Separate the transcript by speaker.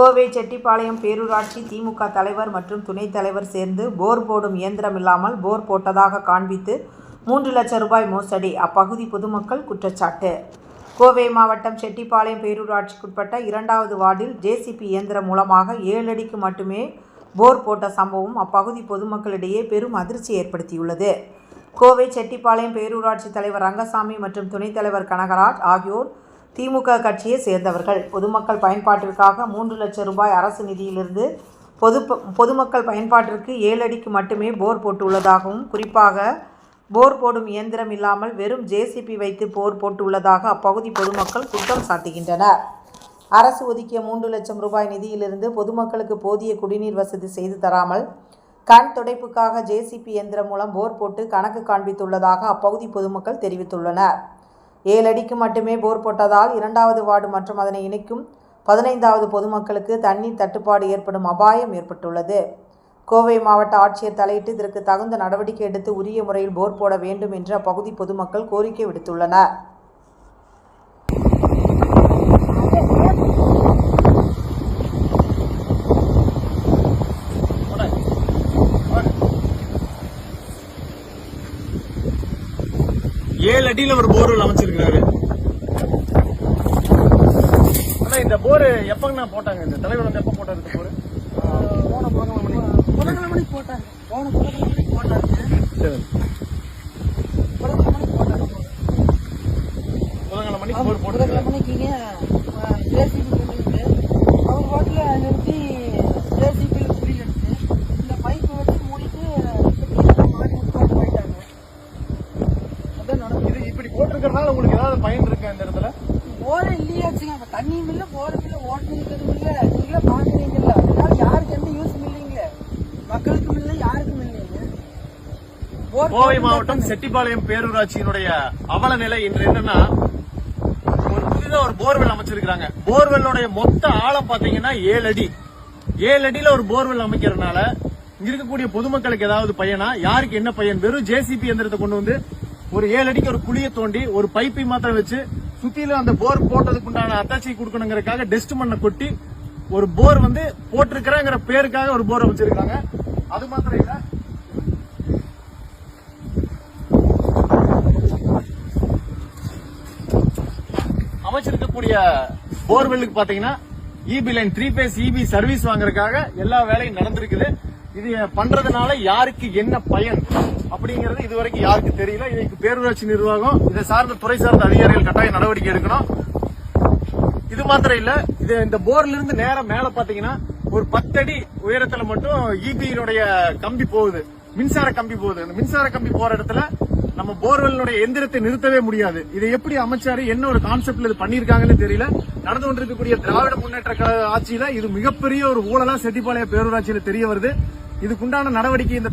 Speaker 1: கோவை செட்டிப்பாளையம் பேரூராட்சி திமுக தலைவர் மற்றும் துணைத் தலைவர் சேர்ந்து போர் போடும் இயந்திரம் இல்லாமல் போர் போட்டதாக காண்பித்து மூன்று லட்சம் ரூபாய் மோசடி. அப்பகுதி பொதுமக்கள் குற்றச்சாட்டு. கோவை மாவட்டம் செட்டிப்பாளையம் பேரூராட்சிக்குட்பட்ட இரண்டாவது வார்டில் ஜேசிபி இயந்திரம் மூலமாக ஏழு அடிக்கு மட்டுமே போர் போட்ட சம்பவம் அப்பகுதி பொதுமக்களிடையே பெரும் அதிர்ச்சி ஏற்படுத்தியுள்ளது. கோவை செட்டிப்பாளையம் பேரூராட்சி தலைவர் ரங்கசாமி மற்றும் துணைத் தலைவர் கனகராஜ் ஆகியோர் திமுக கட்சியை சேர்ந்தவர்கள். பொதுமக்கள் பயன்பாட்டிற்காக மூன்று லட்சம் ரூபாய் அரசு நிதியிலிருந்து பொது பொதுமக்கள் பயன்பாட்டிற்கு ஏழு அடிக்கு மட்டுமே போர் போட்டுள்ளதாகவும் குறிப்பாக போர் போடும் இயந்திரம் இல்லாமல் வெறும் ஜேசிபி வைத்து போர் போட்டுள்ளதாக அப்பகுதி பொதுமக்கள் குற்றம் சாட்டுகின்றனர். அரசு ஒதுக்கிய மூன்று லட்சம் ரூபாய் நிதியிலிருந்து பொதுமக்களுக்கு போதிய குடிநீர் வசதி செய்து தராமல் கண் துடைப்புக்காக ஜேசிபி இயந்திரம் மூலம் போர் போட்டு கணக்கு காண்பித்துள்ளதாக அப்பகுதி பொதுமக்கள் தெரிவித்துள்ளனர். ஏழு அடிக்கு மட்டுமே போர் போட்டதால் இரண்டாவது வார்டு மற்றும் அதனை இணைக்கும் பதினைந்தாவது பொதுமக்களுக்கு தண்ணீர் தட்டுப்பாடு ஏற்படும் அபாயம் ஏற்பட்டுள்ளது. கோவை மாவட்ட ஆட்சியர் தலையிட்டு இதற்கு தகுந்த நடவடிக்கை எடுத்து உரிய முறையில் போர் போட வேண்டும் என்று அப்பகுதி பொதுமக்கள் கோரிக்கை விடுத்துள்ளனர்.
Speaker 2: ஏழு அடியில ஒரு போர்வெல் அமைச்சிருக்காரு ஆனா இந்த போர் எப்பங்கண்ணா போட்டாங்க? இந்த தலைவர் வந்து எப்ப போட்டாரு இந்த போர் போன புதன்கிழமை மணி
Speaker 3: புதன்கிழமை போட்டாங்க. போன புதன்கிழமை போட்டாங்க.
Speaker 2: சரி.
Speaker 3: புதன்கிழமை போட்டாங்க.
Speaker 2: புதன்கிழமை மணிக்கு போர் போட்டு
Speaker 3: புதன்கிழமைக்கு ஜேசிபி கொண்டு அவங்க பாட்டில்
Speaker 2: போட்டிருக்கறதுனால உங்களுக்கு ஏதாவது பயன் இருக்கா இந்த இடத்துல?
Speaker 3: போரே இல்லையாச்சுங்க அப்ப தண்ணியும் இல்ல போரும் இல்ல ஓட்டம் இருக்கிறதும் இல்ல நீங்களே பாக்குறீங்கல்ல அதனால யாருக்கு எந்த யூஸும் இல்லைங்களே மக்களுக்கும் இல்லை யாருக்கும் இல்லைங்க
Speaker 2: கோவை மாவட்டம் செட்டிப்பாளையம் பேரூராட்சியினுடைய அவல நிலை இன்று என்னன்னா ஒரு புதிதா ஒரு போர்வெல் அமைச்சிருக்காங்க போர்வெல்லுடைய மொத்த ஆழம் பாத்தீங்கன்னா ஏழு அடி. ஏழு அடியில ஒரு போர்வெல் அமைக்கிறதுனால இங்க இருக்கக்கூடிய பொதுமக்களுக்கு ஏதாவது பயனா? யாருக்கு என்ன பயன்? வெறும் ஜேசிபி இயந்திரத்தை கொண்டு வந்து ஒரு ஏழு அடிக்கு ஒரு குழியை தோண்டி ஒரு பைப்பை மாத்திரம் வச்சு சுத்தியில அந்த போர் போட்டதுக்கு உண்டான அத்தாச்சி கொடுக்கணுங்கிறக்காக டெஸ்ட் மண்ணை கொட்டி ஒரு போர் வந்து போட்டிருக்கிறங்கிற பேருக்காக ஒரு போரை வச்சிருக்காங்க. அது மாத்திரம் இல்ல. அமைச்சிருக்கக்கூடிய போர்வெல்லுக்கு பாத்தீங்கன்னா EB line three phase EB service வாங்குறதுக்காக எல்லா வேலையும் நடந்திருக்குது. இது பண்றதுனால யாருக்கு என்ன பயன் அப்படிங்கறது இதுவரைக்கும் யாருக்கு தெரியல. இதுக்கு பேரூராட்சி நிர்வாகம் இதை சார்ந்த துறை சார்ந்த அதிகாரிகள் கட்டாய நடவடிக்கை எடுக்கணும். இது மாத்திரம் இல்ல இது இந்த போர்ல இருந்து நேரம் மேல பாத்தீங்கன்னா ஒரு பத்தடி உயரத்துல மட்டும் இபியினுடைய கம்பி போகுது. மின்சார கம்பி போகுது. இந்த மின்சார கம்பி போற இடத்துல நம்ம போர்வெல்லுடைய எந்திரத்தை நிறுத்தவே முடியாது. இதை எப்படி அமைச்சாரு என்ன ஒரு கான்செப்ட்ல இது பண்ணிருக்காங்கன்னு தெரியல. நடந்து கொண்டிருக்கக்கூடிய திராவிட முன்னேற்ற ஆட்சியில இது மிகப்பெரிய ஒரு ஊழலா செட்டிப்பாளைய பேரூராட்சியில தெரிய வருது. இதுக்குண்டான நடவடிக்கை இந்த